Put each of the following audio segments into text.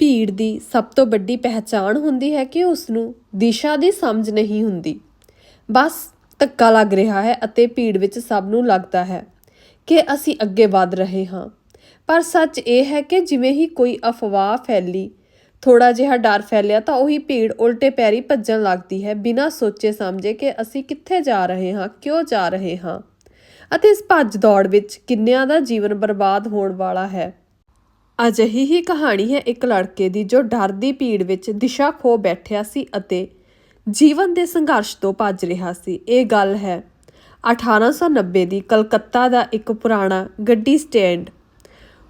ਭੀੜ ਦੀ ਸਭ ਤੋਂ ਵੱਡੀ ਪਹਿਚਾਣ ਹੁੰਦੀ ਹੈ ਕਿ ਉਸ ਨੂੰ ਦਿਸ਼ਾ ਦੀ ਸਮਝ ਨਹੀਂ ਹੁੰਦੀ। ਬਸ ਧੱਕਾ ਲੱਗ ਰਿਹਾ ਹੈ ਅਤੇ ਭੀੜ ਵਿੱਚ ਸਭ ਨੂੰ ਲੱਗਦਾ ਹੈ ਕਿ ਅਸੀਂ ਅੱਗੇ ਵਧ ਰਹੇ ਹਾਂ। ਪਰ ਸੱਚ ਇਹ ਹੈ ਕਿ ਜਿਵੇਂ ਹੀ ਕੋਈ ਅਫਵਾਹ ਫੈਲੀ ਥੋੜਾ ਜਿਹਾ ਡਰ ਫੈਲਿਆ ਤਾਂ ਉਹੀ ਭੀੜ ਉਲਟੇ ਪੈਰੀ ਭੱਜਣ ਲੱਗਦੀ ਹੈ ਬਿਨਾਂ ਸੋਚੇ ਸਮਝੇ ਕਿ ਅਸੀਂ ਕਿੱਥੇ ਜਾ ਰਹੇ ਹਾਂ, ਕਿਉਂ ਜਾ ਰਹੇ ਹਾਂ। ਅਤੇ ਇਸ ਭੱਜ ਦੌੜ ਵਿੱਚ ਕਿੰਨਿਆਂ ਦਾ ਜੀਵਨ ਬਰਬਾਦ ਹੋਣ ਵਾਲਾ ਹੈ। ਅਜਿਹੀ ਹੀ ਕਹਾਣੀ ਹੈ ਇੱਕ ਲੜਕੇ ਦੀ ਜੋ ਡਰ ਦੀ ਭੀੜ ਵਿੱਚ ਦਿਸ਼ਾ ਖੋ ਬੈਠਿਆ ਸੀ ਅਤੇ ਜੀਵਨ ਦੇ ਸੰਘਰਸ਼ ਤੋਂ ਭੱਜ ਰਿਹਾ ਸੀ। ਇਹ ਗੱਲ ਹੈ 1890 ਦੀ ਕਲਕੱਤਾ ਦਾ ਇੱਕ ਪੁਰਾਣਾ ਗੱਡੀ ਸਟੈਂਡ।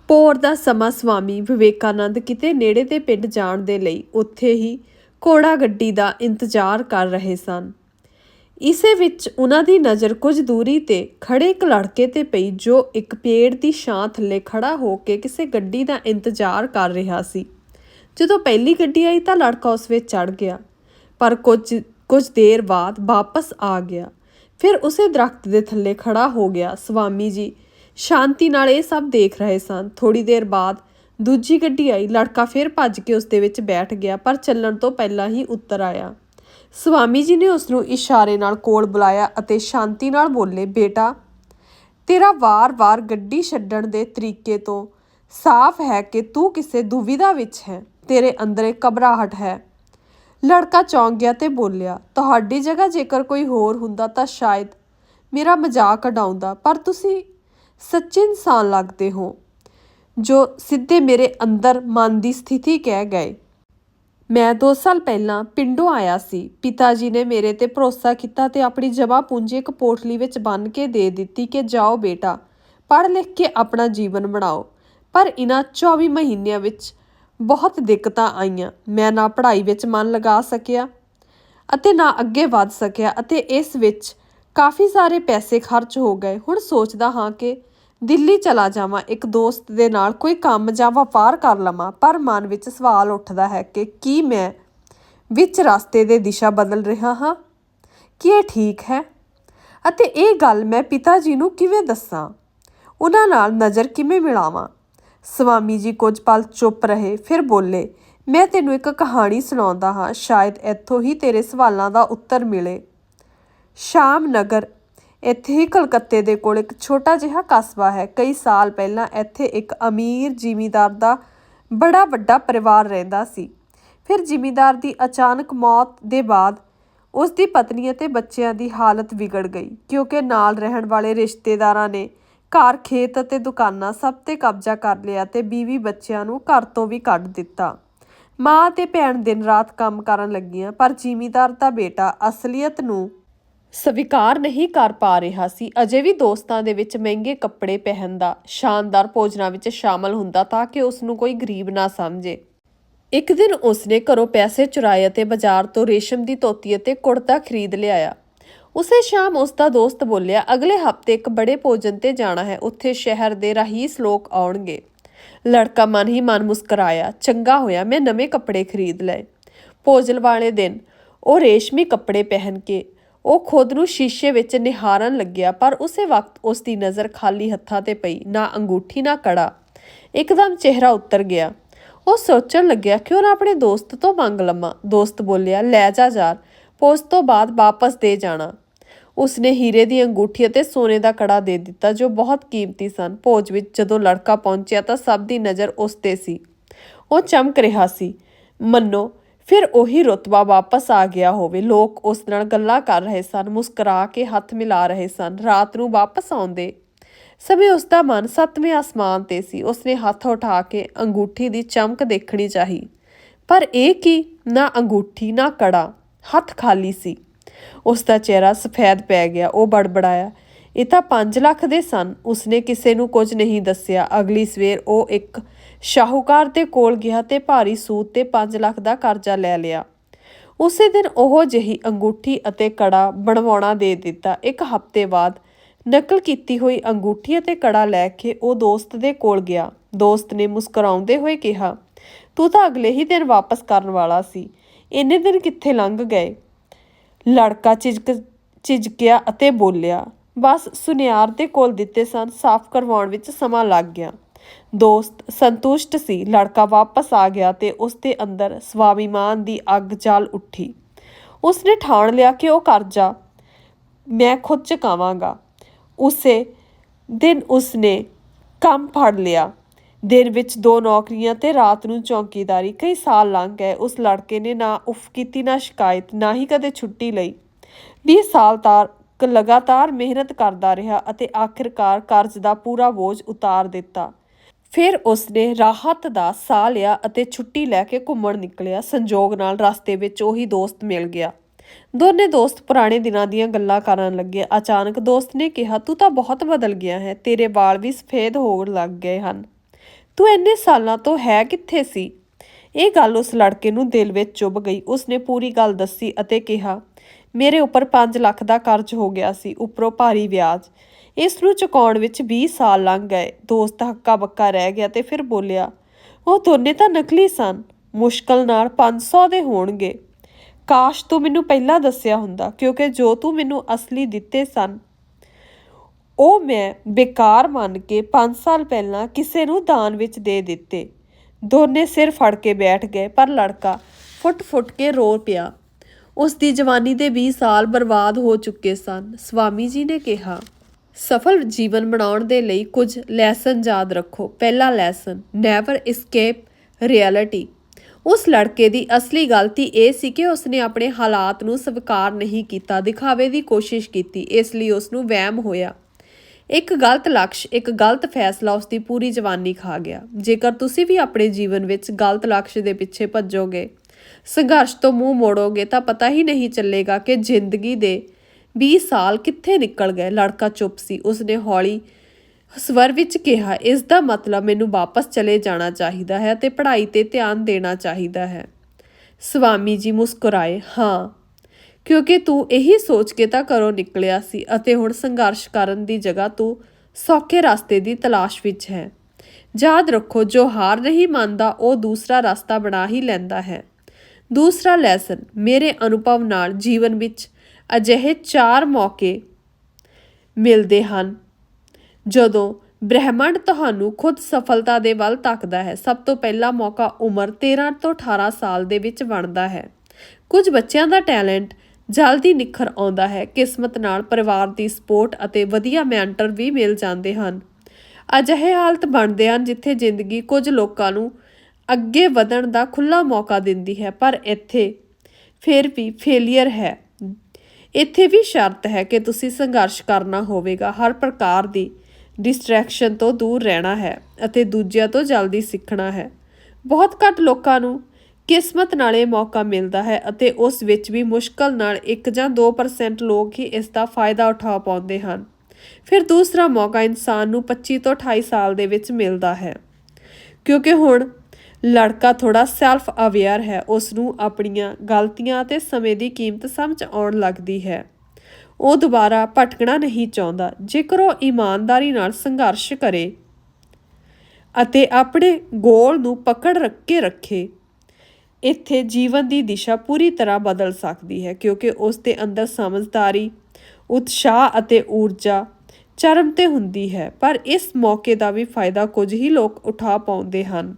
ਪੋਰ ਦਾ ਸਮਾਂ ਸਵਾਮੀ ਵਿਵੇਕਾਨੰਦ ਕਿਤੇ ਨੇੜੇ ਦੇ ਪਿੰਡ ਜਾਣ ਦੇ ਲਈ ਉੱਥੇ ਹੀ ਘੋੜਾ ਗੱਡੀ ਦਾ ਇੰਤਜ਼ਾਰ ਕਰ ਰਹੇ ਸਨ। ਇਸੇ ਵਿੱਚ ਉਹਨਾਂ ਦੀ ਨਜ਼ਰ ਕੁਝ ਦੂਰੀ ਤੇ ਖੜੇ ਇੱਕ ਲੜਕੇ ਤੇ ਪਈ, ਜੋ ਇੱਕ ਪੇੜ ਦੀ ਛਾਂ ਥੱਲੇ ਖੜਾ ਹੋ ਕੇ ਕਿਸੇ ਗੱਡੀ ਦਾ ਇੰਤਜ਼ਾਰ ਕਰ ਰਿਹਾ ਸੀ। ਜਦੋਂ ਪਹਿਲੀ ਗੱਡੀ ਆਈ ਤਾਂ ਲੜਕਾ ਉਸ ਵਿੱਚ ਚੜ ਗਿਆ, ਪਰ ਕੁਝ ਕੁਝ ਦੇਰ ਬਾਅਦ ਵਾਪਸ ਆ ਗਿਆ। ਫਿਰ ਉਸੇ ਦਰਖਤ ਦੇ ਥੱਲੇ ਖੜਾ ਹੋ ਗਿਆ। ਸਵਾਮੀ ਜੀ, ਸ਼ਾਂਤੀ ਨਾਲ ਇਹ ਸਭ ਦੇਖ ਰਹੇ ਸਨ ਥੋੜੀ ਦੇਰ ਬਾਅਦ ਦੂਜੀ ਗੱਡੀ ਆਈ। ਲੜਕਾ ਫਿਰ ਭੱਜ ਕੇ ਉਸ ਦੇ ਵਿੱਚ ਬੈਠ ਗਿਆ, ਪਰ ਚੱਲਣ ਤੋਂ ਪਹਿਲਾਂ ਹੀ ਉੱਤਰ ਆਇਆ। ਸਵਾਮੀ ਜੀ ਨੇ ਉਸ ਨੂੰ ਇਸ਼ਾਰੇ ਨਾਲ ਕੋਲ ਬੁਲਾਇਆ ਅਤੇ ਸ਼ਾਂਤੀ ਨਾਲ ਬੋਲੇ, ਬੇਟਾ, ਤੇਰਾ ਵਾਰ-ਵਾਰ ਗੱਡੀ ਛੱਡਣ ਦੇ ਤਰੀਕੇ ਤੋਂ ਸਾਫ਼ ਹੈ ਕਿ ਤੂੰ ਕਿਸੇ ਦੁਵਿਧਾ ਵਿੱਚ ਹੈ, ਤੇਰੇ ਅੰਦਰ ਇੱਕ ਘਬਰਾਹਟ ਹੈ। ਲੜਕਾ ਚੌਂਕ ਗਿਆ ਤੇ ਬੋਲਿਆ, ਤੁਹਾਡੀ ਜਗ੍ਹਾ ਜੇਕਰ ਕੋਈ ਹੋਰ ਹੁੰਦਾ ਤਾਂ ਸ਼ਾਇਦ ਮੇਰਾ ਮਜ਼ਾਕ ਉਡਾਉਂਦਾ, ਪਰ ਤੁਸੀਂ ਸੱਚੇ ਇਨਸਾਨ ਲੱਗਦੇ ਹੋ, ਜੋ ਸਿੱਧੇ ਮੇਰੇ ਅੰਦਰ ਮਨ ਦੀ ਸਥਿਤੀ ਕਹਿ ਗਏ। ਮੈਂ 2 ਸਾਲ ਪਹਿਲਾਂ ਪਿੰਡੋਂ ਆਇਆ ਸੀ। ਪਿਤਾ ਜੀ ਨੇ ਮੇਰੇ ਤੇ ਭਰੋਸਾ ਕੀਤਾ ਤੇ ਆਪਣੀ ਜਮ੍ਹਾਂ ਪੂੰਜੀ ਇੱਕ ਪੋਟਲੀ ਵਿੱਚ ਬੰਨ ਕੇ ਦੇ ਦਿੱਤੀ ਕਿ ਜਾਓ ਬੇਟਾ, ਪੜ੍ਹ ਲਿਖ ਕੇ ਆਪਣਾ ਜੀਵਨ ਬਣਾਓ। ਪਰ ਇਨ੍ਹਾਂ 24 ਮਹੀਨਿਆਂ ਵਿੱਚ ਬਹੁਤ ਦਿੱਕਤਾਂ ਆਈਆਂ। ਮੈਂ ਨਾ ਪੜ੍ਹਾਈ ਵਿੱਚ ਮਨ ਲਗਾ ਸਕਿਆ ਅਤੇ ਨਾ ਅੱਗੇ ਵਧ ਸਕਿਆ ਅਤੇ ਇਸ ਵਿੱਚ ਕਾਫੀ ਸਾਰੇ ਪੈਸੇ ਖਰਚ ਹੋ ਗਏ। ਹੁਣ ਸੋਚਦਾ ਹਾਂ ਕਿ ਦਿੱਲੀ ਚਲਾ ਜਾਵਾਂ, ਇੱਕ ਦੋਸਤ ਦੇ ਨਾਲ ਕੋਈ ਕੰਮ ਜਾਂ ਵਪਾਰ ਕਰ ਲਵਾਂ, ਪਰ ਮਨ ਵਿੱਚ ਸਵਾਲ ਉੱਠਦਾ ਹੈ ਕਿ ਕੀ ਮੈਂ ਵਿੱਚ ਰਸਤੇ ਦੇ ਦਿਸ਼ਾ ਬਦਲ ਰਿਹਾ ਹਾਂ? ਕੀ ਇਹ ਠੀਕ ਹੈ? ਅਤੇ ਇਹ ਗੱਲ ਮੈਂ ਪਿਤਾ ਜੀ ਨੂੰ ਕਿਵੇਂ ਦੱਸਾਂ? ਉਹਨਾਂ ਨਾਲ ਨਜ਼ਰ ਕਿਵੇਂ ਮਿਲਾਵਾਂ? ਸਵਾਮੀ ਜੀ ਕੁਝ ਪਲ ਚੁੱਪ ਰਹੇ, ਫਿਰ ਬੋਲੇ, ਮੈਂ ਤੈਨੂੰ ਇੱਕ ਕਹਾਣੀ ਸੁਣਾਉਂਦਾ ਹਾਂ, ਸ਼ਾਇਦ ਇੱਥੋਂ ਹੀ ਤੇਰੇ ਸਵਾਲਾਂ ਦਾ ਉੱਤਰ ਮਿਲੇ। ਸ਼ਾਮ ਨਗਰ ਇੱਥੇ ਹੀ ਕਲਕੱਤੇ ਦੇ ਕੋਲ ਇੱਕ ਛੋਟਾ ਜਿਹਾ ਕਸਬਾ ਹੈ। ਕਈ ਸਾਲ ਪਹਿਲਾਂ ਇੱਥੇ ਇੱਕ ਅਮੀਰ ਜ਼ਿਮੀਂਦਾਰ ਦਾ ਬੜਾ ਵੱਡਾ ਪਰਿਵਾਰ ਰਹਿੰਦਾ ਸੀ। ਫਿਰ ਜ਼ਿਮੀਂਦਾਰ ਦੀ ਅਚਾਨਕ ਮੌਤ ਦੇ ਬਾਅਦ ਉਸ ਦੀ ਪਤਨੀ ਅਤੇ ਬੱਚਿਆਂ ਦੀ ਹਾਲਤ ਵਿਗੜ ਗਈ, ਕਿਉਂਕਿ ਨਾਲ ਰਹਿਣ ਵਾਲੇ ਰਿਸ਼ਤੇਦਾਰਾਂ ਨੇ ਘਰ, ਖੇਤ ਅਤੇ ਦੁਕਾਨਾਂ ਸਭ ਤੇ ਕਬਜ਼ਾ ਕਰ ਲਿਆ ਤੇ ਬੀਵੀ ਬੱਚਿਆਂ ਨੂੰ ਘਰ ਤੋਂ ਵੀ ਕੱਢ ਦਿੱਤਾ। ਮਾਂ ਤੇ ਭੈਣ ਦਿਨ ਰਾਤ ਕੰਮ ਕਰਨ ਲੱਗੀਆਂ, ਪਰ ਜ਼ਿਮੀਂਦਾਰ ਦਾ ਬੇਟਾ ਅਸਲੀਅਤ ਨੂੰ ਸਵੀਕਾਰ ਨਹੀਂ ਕਰ ਪਾ ਰਿਹਾ ਸੀ। ਅਜੇ ਵੀ ਦੋਸਤਾਂ ਦੇ ਵਿੱਚ ਮਹਿੰਗੇ ਕੱਪੜੇ ਪਹਿਨਦਾ ਸ਼ਾਨਦਾਰ ਭੋਜਨਾਂ ਵਿੱਚ ਸ਼ਾਮਲ ਹੁੰਦਾ ਤਾਂ ਕਿ ਉਸ ਨੂੰ ਕੋਈ ਗਰੀਬ ਨਾ ਸਮਝੇ। ਇੱਕ ਦਿਨ ਉਸਨੇ ਘਰੋਂ ਪੈਸੇ ਚੁਰਾਏ ਅਤੇ ਬਾਜ਼ਾਰ ਤੋਂ ਰੇਸ਼ਮ ਦੀ ਧੋਤੀ ਅਤੇ ਕੁੜਤਾ ਖਰੀਦ ਲਿਆਇਆ। ਉਸੇ ਸ਼ਾਮ ਉਸ ਦਾ ਦੋਸਤ ਬੋਲਿਆ, ਅਗਲੇ ਹਫ਼ਤੇ ਇੱਕ ਬੜੇ ਭੋਜਨ ਤੇ ਜਾਣਾ ਹੈ, ਉੱਥੇ ਸ਼ਹਿਰ ਦੇ ਰਹੀਸ ਲੋਕ ਆਉਣਗੇ ਲੜਕਾ ਮਨ ਹੀ ਮਨ ਮੁਸਕਰਾਇਆ, ਚੰਗਾ ਹੋਇਆ, ਮੈਂ ਨਵੇਂ ਕੱਪੜੇ ਖਰੀਦ ਲਏ। ਭੋਜਨ ਵਾਲੇ ਦਿਨ ਉਹ ਰੇਸ਼ਮੀ ਕੱਪੜੇ ਪਹਿਨ ਕੇ ਉਹ ਖੁਦ ਨੂੰ ਸ਼ੀਸ਼ੇ ਵਿੱਚ ਨਿਹਾਰਨ ਲੱਗਿਆ, ਪਰ ਉਸੇ ਵਕਤ ਉਸ ਦੀ ਨਜ਼ਰ ਖਾਲੀ ਹੱਥਾਂ ਤੇ ਪਈ, ਨਾ ਅੰਗੂਠੀ, ਨਾ ਕੜਾ। ਇੱਕਦਮ ਚਿਹਰਾ ਉੱਤਰ ਗਿਆ। ਉਹ ਸੋਚਣ ਲੱਗਿਆ, ਕਿਉਂ ਨਾ ਆਪਣੇ ਦੋਸਤ ਤੋਂ ਮੰਗ ਲਵਾਂ? ਦੋਸਤ ਬੋਲਿਆ, ਲੈ ਜਾ ਯਾਰ ਪੋਸਟ ਤੋਂ ਬਾਅਦ ਵਾਪਸ ਦੇ ਜਾਣਾ। ਉਸਨੇ ਹੀਰੇ ਦੀ ਅੰਗੂਠੀ ਅਤੇ ਸੋਨੇ ਦਾ ਕੜਾ ਦੇ ਦਿੱਤਾ, ਜੋ ਬਹੁਤ ਕੀਮਤੀ ਸਨ। ਭੋਜ ਵਿੱਚ ਜਦੋਂ ਲੜਕਾ ਪਹੁੰਚਿਆ ਤਾਂ ਸਭ ਦੀ ਨਜ਼ਰ ਉਸ ਤੇ ਸੀ। ਉਹ ਚਮਕ ਰਿਹਾ ਸੀ। ਮੰਨੋ ਫਿਰ ਉਹੀ ਰੁਤਬਾ ਵਾਪਸ ਆ ਗਿਆ ਹੋਵੇ। ਲੋਕ ਉਸ ਨਾਲ ਗੱਲਾਂ ਕਰ ਰਹੇ ਸਨ, ਮੁਸਕਰਾ ਕੇ ਹੱਥ ਮਿਲਾ ਰਹੇ ਸਨ। ਰਾਤ ਨੂੰ ਵਾਪਸ ਆਉਂਦੇ ਸਮੇਂ ਉਸ ਦਾ ਮਨ ਸੱਤਵੇਂ ਆਸਮਾਨ ਤੇ ਸੀ। ਉਸਨੇ ਹੱਥ ਉਠਾ ਕੇ ਅੰਗੂਠੀ ਦੀ ਚਮਕ ਦੇਖਣੀ ਚਾਹੀ। ਪਰ ਇਹ ਕੀ? ਨਾ ਅੰਗੂਠੀ, ਨਾ ਕੜਾ। ਹੱਥ ਖਾਲੀ ਸੀ। ਉਸ ਦਾ ਚਿਹਰਾ ਸਫੈਦ ਪੈ ਗਿਆ, ਉਹ ਬੜਬੜਾਇਆ। ਇਹ ਤਾਂ 5 ਲੱਖ ਦੇ ਸਨ। ਉਸਨੇ ਕਿਸੇ ਨੂੰ ਕੁਝ ਨਹੀਂ ਦੱਸਿਆ। ਅਗਲੀ ਸਵੇਰ ਉਹ ਇੱਕ ਸ਼ਾਹੂਕਾਰ ਦੇ ਕੋਲ ਗਿਆ ਤੇ ਭਾਰੀ ਸੂਦ ਤੇ 5 ਲੱਖ ਦਾ ਕਰਜ਼ਾ ਲੈ ਲਿਆ। ਉਸੇ ਦਿਨ ਉਹ ਜਿਹੀ ਅੰਗੂਠੀ ਅਤੇ ਕੜਾ ਬਣਵਾਉਣਾ ਦੇ ਦਿੱਤਾ। ਇੱਕ ਹਫ਼ਤੇ ਬਾਅਦ ਨਕਲ ਕੀਤੀ ਹੋਈ ਅੰਗੂਠੀ ਅਤੇ ਕੜਾ ਲੈ ਕੇ ਉਹ ਦੋਸਤ ਦੇ ਕੋਲ ਗਿਆ। ਦੋਸਤ ਨੇ ਮੁਸਕਰਾਉਂਦੇ ਹੋਏ ਕਿਹਾ, ਤੂੰ ਤਾਂ ਅਗਲੇ ਹੀ ਦਿਨ ਵਾਪਸ ਕਰਨ ਵਾਲਾ ਸੀ। ਇੰਨੇ ਦਿਨ ਕਿੱਥੇ ਲੰਘ ਗਏ? ਲੜਕਾ ਝਿਜਕ, ਝਿਜਕਿਆ ਅਤੇ ਬੋਲਿਆ, ਬਸ ਸੁਨਿਆਰ ਦੇ ਕੋਲ ਦਿੱਤੇ ਸਨ, ਸਾਫ਼ ਕਰਵਾਉਣ ਵਿੱਚ ਸਮਾਂ ਲੱਗ ਗਿਆ। ਦੋਸਤ ਸੰਤੁਸ਼ਟ ਸੀ। ਲੜਕਾ ਵਾਪਸ ਆ ਗਿਆ ਤੇ ਉਸ ਦੇ ਅੰਦਰ ਸਵਾਭੀਮਾਨ ਦੀ ਅੱਗ ਜਲ ਉੱਠੀ। ਉਸਨੇ ਠਾਣ ਲਿਆ ਕਿ ਉਹ ਕਰਜ਼ਾ ਮੈਂ ਖੁਦ ਚੁਕਾਵਾਂਗਾ ਉਸੇ ਦਿਨ ਉਸਨੇ ਕੰਮ ਫੜ ਲਿਆ। ਦਿਨ ਵਿੱਚ ਦੋ ਨੌਕਰੀਆਂ ਤੇ ਰਾਤ ਨੂੰ ਚੌਕੀਦਾਰੀ। ਕਈ ਸਾਲ ਲੰਘ ਗਏ। ਉਸ ਲੜਕੇ ਨੇ ਨਾ ਉਫ ਕੀਤੀ, ਨਾ ਸ਼ਿਕਾਇਤ, ਨਾ ਹੀ ਕਦੇ ਛੁੱਟੀ ਲਈ। 20 ਸਾਲ ਤੱਕ ਲਗਾਤਾਰ ਮਿਹਨਤ ਕਰਦਾ ਰਿਹਾ ਅਤੇ ਆਖਿਰਕਾਰ ਕਰਜ਼ ਦਾ ਪੂਰਾ ਬੋਝ ਉਤਾਰ ਦਿੱਤਾ। ਫਿਰ ਉਸਨੇ ਰਾਹਤ ਦਾ ਸਾਹ ਲਿਆ ਅਤੇ ਛੁੱਟੀ ਲੈ ਕੇ ਘੁੰਮਣ ਨਿਕਲਿਆ। ਸੰਜੋਗ ਨਾਲ ਰਸਤੇ ਵਿੱਚ ਉਹੀ ਦੋਸਤ ਮਿਲ ਗਿਆ। ਦੋਨੇ ਦੋਸਤ ਪੁਰਾਣੇ ਦਿਨਾਂ ਦੀਆਂ ਗੱਲਾਂ ਕਰਨ ਲੱਗੇ। ਅਚਾਨਕ ਦੋਸਤ ਨੇ ਕਿਹਾ, ਤੂੰ ਤਾਂ ਬਹੁਤ ਬਦਲ ਗਿਆ ਹੈ। ਤੇਰੇ ਵਾਲ ਵੀ ਸਫੇਦ ਹੋਣ ਲੱਗ ਗਏ ਹਨ। ਤੂੰ ਇੰਨੇ ਸਾਲਾਂ ਤੋਂ ਹੈ ਕਿੱਥੇ ਸੀ? ਇਹ ਗੱਲ ਉਸ ਲੜਕੇ ਨੂੰ ਦਿਲ ਵਿੱਚ ਚੁੱਭ ਗਈ। ਉਸਨੇ ਪੂਰੀ ਗੱਲ ਦੱਸੀ ਅਤੇ ਕਿਹਾ, ਮੇਰੇ ਉੱਪਰ 5 ਲੱਖ ਦਾ ਕਰਜ਼ ਹੋ ਗਿਆ ਸੀ। ਉੱਪਰੋਂ ਭਾਰੀ ਵਿਆਜ। ਇਸ ਨੂੰ ਚੁਕਾਉਣ ਵਿੱਚ 20 ਸਾਲ ਲੰਘ ਗਏ। ਦੋਸਤ ਹੱਕਾ ਬੱਕਾ ਰਹਿ ਗਿਆ ਤੇ ਫਿਰ ਬੋਲਿਆ, ਉਹ ਦੋਨੇ ਤਾਂ ਨਕਲੀ ਸਨ, ਮੁਸ਼ਕਲ ਨਾਲ 500 ਦੇ ਹੋਣਗੇ। ਕਾਸ਼ ਤੂੰ ਮੈਨੂੰ ਪਹਿਲਾਂ ਦੱਸਿਆ ਹੁੰਦਾ, ਕਿਉਂਕਿ ਜੋ ਤੂੰ ਮੈਨੂੰ ਅਸਲੀ ਦਿੱਤੇ ਸਨ, ਉਹ ਮੈਂ ਬੇਕਾਰ ਮੰਨ ਕੇ 5 ਸਾਲ ਪਹਿਲਾਂ ਕਿਸੇ ਨੂੰ ਦਾਨ ਵਿੱਚ ਦੇ ਦਿੱਤੇ। ਦੋਨੇ ਸਿਰ ਫੜ ਕੇ ਬੈਠ ਗਏ, ਪਰ ਲੜਕਾ ਫੁੱਟ-ਫੁੱਟ ਕੇ ਰੋ ਪਿਆ। ਉਸ ਦੀ ਜਵਾਨੀ ਦੇ 20 ਸਾਲ ਬਰਬਾਦ ਹੋ ਚੁੱਕੇ ਸਨ। ਸਵਾਮੀ ਜੀ ਨੇ ਕਿਹਾ ਸਫਲ ਜੀਵਨ ਬਣਾਉਣ ਦੇ ਲਈ ਕੁਝ ਲੈਸਨ ਯਾਦ ਰੱਖੋ। ਪਹਿਲਾ ਲੈਸਨ ਨੈਵਰ escape ਰਿਐਲਿਟੀ ਉਸ ਲੜਕੇ ਦੀ ਅਸਲੀ ਗਲਤੀ ਇਹ ਸੀ ਕਿ ਉਸਨੇ ਆਪਣੇ ਹਾਲਾਤ ਨੂੰ ਸਵੀਕਾਰ ਨਹੀਂ ਕੀਤਾ, ਦਿਖਾਵੇ ਦੀ ਕੋਸ਼ਿਸ਼ ਕੀਤੀ, ਇਸ ਲਈ ਉਸ ਨੂੰ ਵਹਿਮ ਹੋਇਆ। ਇੱਕ ਗਲਤ ਲਕਸ਼, ਇੱਕ ਗਲਤ ਫੈਸਲਾ ਉਸ ਦੀ ਪੂਰੀ ਜਵਾਨੀ ਖਾ ਗਿਆ। ਜੇਕਰ ਤੁਸੀਂ ਵੀ ਆਪਣੇ ਜੀਵਨ ਵਿੱਚ ਗਲਤ ਲਕਸ਼ ਦੇ ਪਿੱਛੇ ਭੱਜੋਗੇ, ਸੰਘਰਸ਼ ਤੋਂ ਮੂੰਹ ਮੋੜੋਗੇ, ਤਾਂ ਪਤਾ ਹੀ ਨਹੀਂ ਚੱਲੇਗਾ ਕਿ ਜ਼ਿੰਦਗੀ ਦੇ 20 ਸਾਲ ਕਿੱਥੇ ਨਿਕਲ ਗਏ? ਲੜਕਾ ਚੁੱਪ ਸੀ। ਉਸਨੇ ਹੌਲੀ ਸਵਰ ਵਿੱਚ ਕਿਹਾ, ਇਸ ਦਾ ਮਤਲਬ ਮੈਨੂੰ ਵਾਪਸ ਚਲੇ ਜਾਣਾ ਚਾਹੀਦਾ ਹੈ ਤੇ ਪੜ੍ਹਾਈ ਤੇ ਧਿਆਨ ਦੇਣਾ ਚਾਹੀਦਾ ਹੈ। ਸਵਾਮੀ ਜੀ ਮੁਸਕਰਾਏ, ਹਾਂ, ਕਿਉਂਕਿ ਤੂੰ ਇਹੀ ਸੋਚ ਕੇ ਤਾਂ ਘਰੋਂ ਨਿਕਲਿਆ ਸੀ ਅਤੇ ਹੁਣ ਸੰਘਰਸ਼ ਕਰਨ ਦੀ ਜਗ੍ਹਾ ਤੂੰ ਸੌਖੇ ਰਸਤੇ ਦੀ ਤਲਾਸ਼ ਵਿੱਚ ਹੈ। ਯਾਦ ਰੱਖੋ, ਜੋ ਹਾਰ ਨਹੀਂ ਮੰਨਦਾ, ਉਹ ਦੂਸਰਾ ਰਸਤਾ ਬਣਾ ਹੀ ਲੈਂਦਾ ਹੈ। ਦੂਸਰਾ ਲੈਸਨ, ਮੇਰੇ ਅਨੁਭਵ ਨਾਲ ਜੀਵਨ ਵਿੱਚ ਅਜਿਹੇ ਚਾਰ ਮੌਕੇ ਮਿਲਦੇ ਹਨ, ਜਦੋਂ ਬ੍ਰਹਿਮੰਡ ਤੁਹਾਨੂੰ ਖੁਦ ਸਫਲਤਾ ਦੇ ਵੱਲ ਤੱਕਦਾ ਹੈ। ਸਭ ਤੋਂ ਪਹਿਲਾ ਮੌਕਾ ਉਮਰ 13 ਤੋਂ 18 ਸਾਲ ਦੇ ਵਿੱਚ ਬਣਦਾ ਹੈ। ਕੁਝ ਬੱਚਿਆਂ ਦਾ ਟੈਲੈਂਟ ਜਲਦੀ ਨਿਖਰ ਆਉਂਦਾ ਹੈ। ਕਿਸਮਤ ਨਾਲ ਪਰਿਵਾਰ ਦੀ ਸਪੋਰਟ ਅਤੇ ਵਧੀਆ ਮੈਂਟਰ ਵੀ ਮਿਲ ਜਾਂਦੇ ਹਨ। ਅਜਿਹੇ ਹਾਲਤ ਬਣਦੇ ਹਨ ਜਿੱਥੇ ਜ਼ਿੰਦਗੀ ਕੁਝ ਲੋਕਾਂ ਨੂੰ ਅੱਗੇ ਵਧਣ ਦਾ ਖੁੱਲਾ ਮੌਕਾ ਦਿੰਦੀ ਹੈ, ਪਰ ਇੱਥੇ ਫਿਰ ਵੀ ਫੇਲਿਅਰ ਹੈ। ਇੱਥੇ ਵੀ ਸ਼ਰਤ ਹੈ ਕਿ ਤੁਸੀਂ ਸੰਘਰਸ਼ ਕਰਨਾ ਹੋਵੇਗਾ। ਹਰ ਪ੍ਰਕਾਰ ਦੀ ਡਿਸਟਰੈਕਸ਼ਨ ਤੋਂ ਦੂਰ ਰਹਿਣਾ ਹੈ ਅਤੇ ਦੂਜਿਆਂ ਤੋਂ ਜਲਦੀ ਸਿੱਖਣਾ ਹੈ। ਬਹੁਤ ਘੱਟ ਲੋਕਾਂ ਨੂੰ ਕਿਸਮਤ ਨਾਲ ਇਹ ਮੌਕਾ ਮਿਲਦਾ ਹੈ ਅਤੇ ਉਸ ਵਿੱਚ ਵੀ ਮੁਸ਼ਕਲ ਨਾਲ 1 ਜਾਂ 2% ਲੋਕ ਹੀ ਇਸ ਦਾ ਫਾਇਦਾ ਉਠਾ ਪਾਉਂਦੇ ਹਨ। ਫਿਰ ਦੂਸਰਾ ਮੌਕਾ ਇਨਸਾਨ ਨੂੰ 25 ਤੋਂ 28 ਸਾਲ ਦੇ ਵਿੱਚ ਮਿਲਦਾ ਹੈ। ਕਿਉਂਕਿ ਹੁਣ ਲੜਕਾ ਥੋੜਾ ਸੈਲਫ ਅਵੇਅਰ ਹੈ ਉਸ ਨੂੰ ਆਪਣੀਆਂ ਗਲਤੀਆਂ ਅਤੇ ਸਮੇਂ ਦੀ ਕੀਮਤ ਸਮਝ ਆਉਣ ਲੱਗਦੀ ਹੈ। ਉਹ ਦੁਬਾਰਾ ਭਟਕਣਾ ਨਹੀਂ ਚਾਹੁੰਦਾ, ਜੇਕਰ ਉਹ ਇਮਾਨਦਾਰੀ ਨਾਲ ਸੰਘਰਸ਼ ਕਰੇ ਅਤੇ ਆਪਣੇ ਗੋਲ ਨੂੰ ਪਕੜ ਰੱਖ ਕੇ ਰੱਖੇ, ਇੱਥੇ ਜੀਵਨ ਦੀ ਦਿਸ਼ਾ ਪੂਰੀ ਤਰ੍ਹਾਂ ਬਦਲ ਸਕਦੀ ਹੈ, ਕਿਉਂਕਿ ਉਸ ਦੇ ਅੰਦਰ ਸਮਝਦਾਰੀ, ਉਤਸ਼ਾਹ ਅਤੇ ਊਰਜਾ ਚਰਮ ਤੇ ਹੁੰਦੀ ਹੈ। ਪਰ ਇਸ ਮੌਕੇ ਦਾ ਵੀ ਫਾਇਦਾ ਕੁਝ ਹੀ ਲੋਕ ਉਠਾ ਪਾਉਂਦੇ ਹਨ।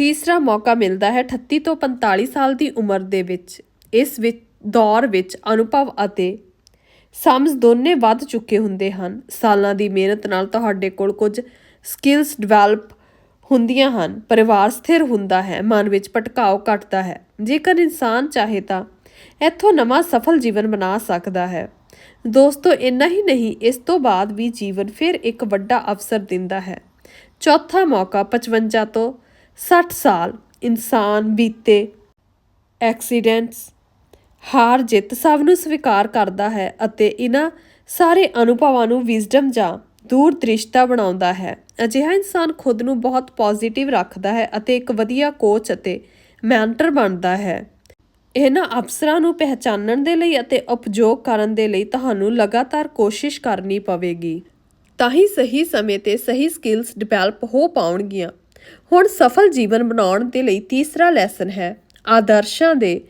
ਤੀਸਰਾ ਮੌਕਾ ਮਿਲਦਾ ਹੈ 38 ਤੋਂ 45 ਸਾਲ ਦੀ ਉਮਰ ਦੇ ਵਿੱਚ। ਇਸ ਵਿੱਚ ਦੌਰ ਵਿੱਚ ਅਨੁਭਵ ਅਤੇ ਸਮਝ ਦੋਨੇ ਵੱਧ ਚੁੱਕੇ ਹੁੰਦੇ ਹਨ। ਸਾਲਾਂ ਦੀ ਮਿਹਨਤ ਨਾਲ ਤੁਹਾਡੇ ਕੋਲ ਕੁਝ ਸਕਿੱਲਸ ਡਿਵੈਲਪ ਹੁੰਦੀਆਂ ਹਨ। ਪਰਿਵਾਰ ਸਥਿਰ ਹੁੰਦਾ ਹੈ, ਮਨ ਵਿੱਚ ਭਟਕਾਓ ਘਟਦਾ ਹੈ। ਜੇਕਰ ਇਨਸਾਨ ਚਾਹੇ ਤਾਂ ਇੱਥੋਂ ਨਵਾਂ ਸਫਲ ਜੀਵਨ ਬਣਾ ਸਕਦਾ ਹੈ। ਦੋਸਤੋ, ਇੰਨਾ ਹੀ ਨਹੀਂ, ਇਸ ਤੋਂ ਬਾਅਦ ਵੀ ਜੀਵਨ ਫਿਰ ਇੱਕ ਵੱਡਾ ਅਵਸਰ ਦਿੰਦਾ ਹੈ। ਚੌਥਾ ਮੌਕਾ 55 ਤੋਂ 60 ਸਾਲ ਇਨਸਾਨ ਬੀਤੇ ਐਕਸੀਡੈਂਟਸ, ਹਾਰ ਜਿੱਤ ਸਭ ਨੂੰ ਸਵੀਕਾਰ ਕਰਦਾ ਹੈ ਅਤੇ ਇਹਨਾਂ ਸਾਰੇ ਅਨੁਭਵਾਂ ਨੂੰ ਵਿਜ਼ਡਮ ਜਾਂ ਦੂਰਦ੍ਰਿਸ਼ਤਾ ਬਣਾਉਂਦਾ ਹੈ। ਅਜਿਹਾ ਇਨਸਾਨ ਖੁਦ ਨੂੰ ਬਹੁਤ ਪੋਜ਼ਿਟਿਵ ਰੱਖਦਾ ਹੈ ਅਤੇ ਇੱਕ ਵਧੀਆ ਕੋਚ ਅਤੇ ਮੈਂਟਰ ਬਣਦਾ ਹੈ। ਇਹਨਾਂ ਅਫਸਰਾਂ ਨੂੰ ਪਹਿਚਾਨਣ ਦੇ ਲਈ ਅਤੇ ਉਪਯੋਗ ਕਰਨ ਦੇ ਲਈ ਤੁਹਾਨੂੰ ਲਗਾਤਾਰ ਕੋਸ਼ਿਸ਼ ਕਰਨੀ ਪਵੇਗੀ। ਤਾਂ ਹੀ ਸਹੀ ਸਮੇਂ ਤੇ ਸਹੀ ਸਕਿੱਲਸ ਡਿਵੈਲਪ ਹੋ ਪਾਉਣਗੀਆਂ। ਹੁਣ ਸਫਲ ਜੀਵਨ ਬਣਾਉਣ ਦੇ ਲਈ ਤੀਸਰਾ ਲੈਸਨ ਹੈ। ਆਦਰਸ਼ਾਂ ਦੇ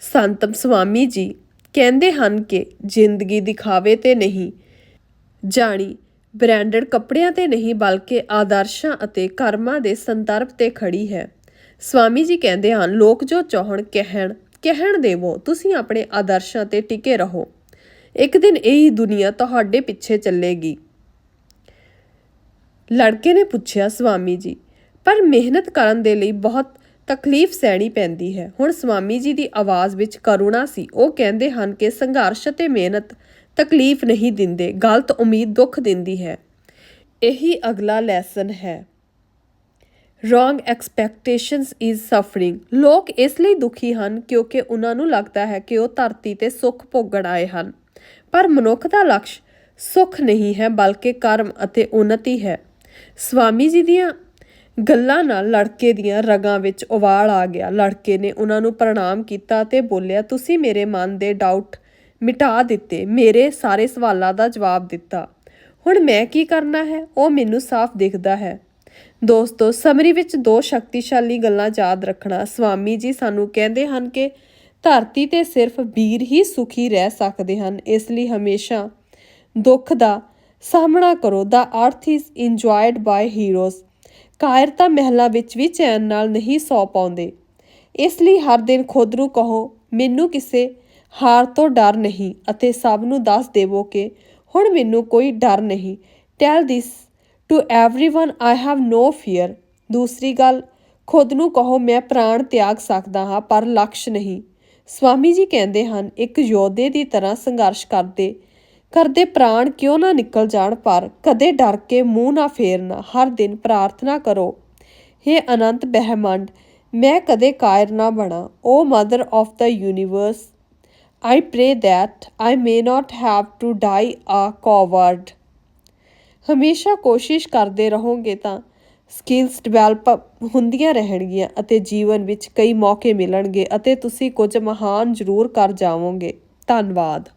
ਸੰਤਮ ਸੁਆਮੀ ਜੀ ਕਹਿੰਦੇ ਹਨ ਕਿ ਜ਼ਿੰਦਗੀ ਦਿਖਾਵੇ ਤੇ ਨਹੀਂ, ਜਾਣੀ ਬ੍ਰਾਂਡਡ ਕੱਪੜਿਆਂ ਤੇ ਨਹੀਂ ਬਲਕਿ ਆਦਰਸ਼ਾਂ ਅਤੇ ਕਰਮਾਂ ਦੇ ਸੰਦਰਭ ਤੇ ਖੜੀ ਹੈ। ਸਵਾਮੀ ਜੀ ਕਹਿੰਦੇ ਹਨ, ਲੋਕ ਜੋ ਚਾਹਣ ਕਹਿਣ ਕਹਿਣ ਦੇਵੋ, ਤੁਸੀਂ ਆਪਣੇ ਆਦਰਸ਼ਾਂ ਤੇ ਟਿਕੇ ਰਹੋ। ਇੱਕ ਦਿਨ ਇਹੀ ਦੁਨੀਆ ਤੁਹਾਡੇ ਪਿੱਛੇ ਚੱਲੇਗੀ। ਲੜਕੇ ਨੇ ਪੁੱਛਿਆ ਸਵਾਮੀ ਜੀ ਪਰ ਮਿਹਨਤ ਕਰਨ ਦੇ ਲਈ ਬਹੁਤ ਤਕਲੀਫ ਸਹਿਣੀ ਪੈਂਦੀ ਹੈ। ਹੁਣ ਸਵਾਮੀ ਜੀ ਦੀ ਆਵਾਜ਼ ਵਿੱਚ ਕਰੁਣਾ ਸੀ। ਉਹ ਕਹਿੰਦੇ ਹਨ ਕਿ ਸੰਘਰਸ਼ ਅਤੇ ਮਿਹਨਤ ਤਕਲੀਫ ਨਹੀਂ ਦਿੰਦੇ, ਗਲਤ ਉਮੀਦ ਦੁੱਖ ਦਿੰਦੀ ਹੈ। ਇਹੀ ਅਗਲਾ ਲੈਸਨ ਹੈ। ਰੋਂਗ expectations ਇਜ਼ ਸਫਰਿੰਗ ਲੋਕ ਇਸ ਲਈ ਦੁਖੀ ਹਨ ਕਿਉਂਕਿ ਉਹਨਾਂ ਨੂੰ ਲੱਗਦਾ ਹੈ ਕਿ ਉਹ ਧਰਤੀ ਤੇ ਸੁੱਖ ਭੋਗਣ ਆਏ ਹਨ। ਪਰ ਮਨੁੱਖ ਦਾ ਲਕਸ਼ ਸੁੱਖ ਨਹੀਂ ਹੈ, ਬਲਕਿ ਕਰਮ ਅਤੇ ਉન્નਤੀ ਹੈ। ਸਵਾਮੀ ਜੀ ਦੀਆਂ ਗੱਲਾਂ ਨਾਲ ਲੜਕੇ ਦੀਆਂ ਰਗਾਂ ਵਿੱਚ ਉਵਾਲ ਆ ਗਿਆ। ਲੜਕੇ ਨੇ ਉਹਨਾਂ ਨੂੰ ਪ੍ਰਣਾਮ ਕੀਤਾ ਤੇ ਬੋਲਿਆ, ਤੁਸੀਂ ਮੇਰੇ ਮਨ ਦੇ ਡਾਊਟ ਮਿਟਾ ਦਿੱਤੇ, ਮੇਰੇ ਸਾਰੇ ਸਵਾਲਾਂ ਦਾ ਜਵਾਬ ਦਿੱਤਾ। ਹੁਣ ਮੈਂ ਕੀ ਕਰਨਾ ਹੈ? ਉਹ ਮੈਨੂੰ ਸਾਫ਼ ਦਿਖਦਾ ਹੈ। ਦੋਸਤੋ, ਸਮਰੀ ਵਿੱਚ ਦੋ ਸ਼ਕਤੀਸ਼ਾਲੀ ਗੱਲਾਂ ਯਾਦ ਰੱਖਣਾ। ਸਵਾਮੀ ਜੀ ਸਾਨੂੰ ਕਹਿੰਦੇ ਹਨ ਕਿ ਧਰਤੀ ਤੇ ਸਿਰਫ ਵੀਰ ਹੀ ਸੁਖੀ ਰਹਿ ਸਕਦੇ ਹਨ। ਇਸ ਲਈ ਹਮੇਸ਼ਾ ਦੁੱਖ ਦਾ ਸਾਹਮਣਾ ਕਰੋ। ਦਾ ਅਰਥ ਇਜ਼ ਇੰਜੋਇਡ ਬਾਈ ਹੀਰੋਜ਼ ਕਾਇਰਤਾ ਮਹਿਲਾਂ ਵਿੱਚ ਵੀ ਚੈਨ ਨਾਲ ਨਹੀਂ ਸੌ ਪਾਉਂਦੇ ਇਸ ਲਈ ਹਰ ਦਿਨ ਖੁਦ ਨੂੰ ਕਹੋ ਮੈਨੂੰ ਕਿਸੇ ਹਾਰ ਤੋਂ ਡਰ ਨਹੀਂ ਅਤੇ ਸਭ ਨੂੰ ਦੱਸ ਦੇਵੋ ਕਿ ਹੁਣ ਮੈਨੂੰ ਕੋਈ ਡਰ ਨਹੀਂ tell this to everyone I have no fear ਦੂਸਰੀ ਗੱਲ ਖੁਦ ਨੂੰ ਕਹੋ ਮੈਂ ਪ੍ਰਾਣ ਤਿਆਗ ਸਕਦਾ ਹਾਂ ਪਰ ਲਕਸ਼ ਨਹੀਂ ਸਵਾਮੀ ਜੀ ਕਹਿੰਦੇ ਹਨ ਇੱਕ ਯੋਧੇ ਦੀ ਤਰ੍ਹਾਂ ਸੰਘਰਸ਼ ਕਰਦੇ ਘਰ ਦੇ ਪ੍ਰਾਣ ਕਿਉਂ ਨਾ ਨਿਕਲ ਜਾਣ, ਪਰ ਕਦੇ ਡਰ ਕੇ ਮੂੰਹ ਨਾ ਫੇਰਨਾ ਹਰ ਦਿਨ ਪ੍ਰਾਰਥਨਾ ਕਰੋ। हे ਅਨੰਤ ਬ੍ਰਹਿਮੰਡ ਮੈਂ ਕਦੇ ਕਾਇਰ ਨਾ ਬਣਾ। O mother of the universe I pray that I may not have to die a coward. ਹਮੇਸ਼ਾ ਕੋਸ਼ਿਸ਼ ਕਰਦੇ ਰਹੋਗੇ ਤਾਂ ਸਕਿੱਲਸ ਡਿਵੈਲਪ ਹੁੰਦੀਆਂ ਰਹਿਣਗੀਆਂ ਅਤੇ ਜੀਵਨ ਵਿੱਚ ਕਈ ਮੌਕੇ ਮਿਲਣਗੇ ਅਤੇ ਤੁਸੀਂ ਕੁਝ ਮਹਾਨ ਜ਼ਰੂਰ ਕਰ ਜਾਵੋਗੇ। ਧੰਨਵਾਦ।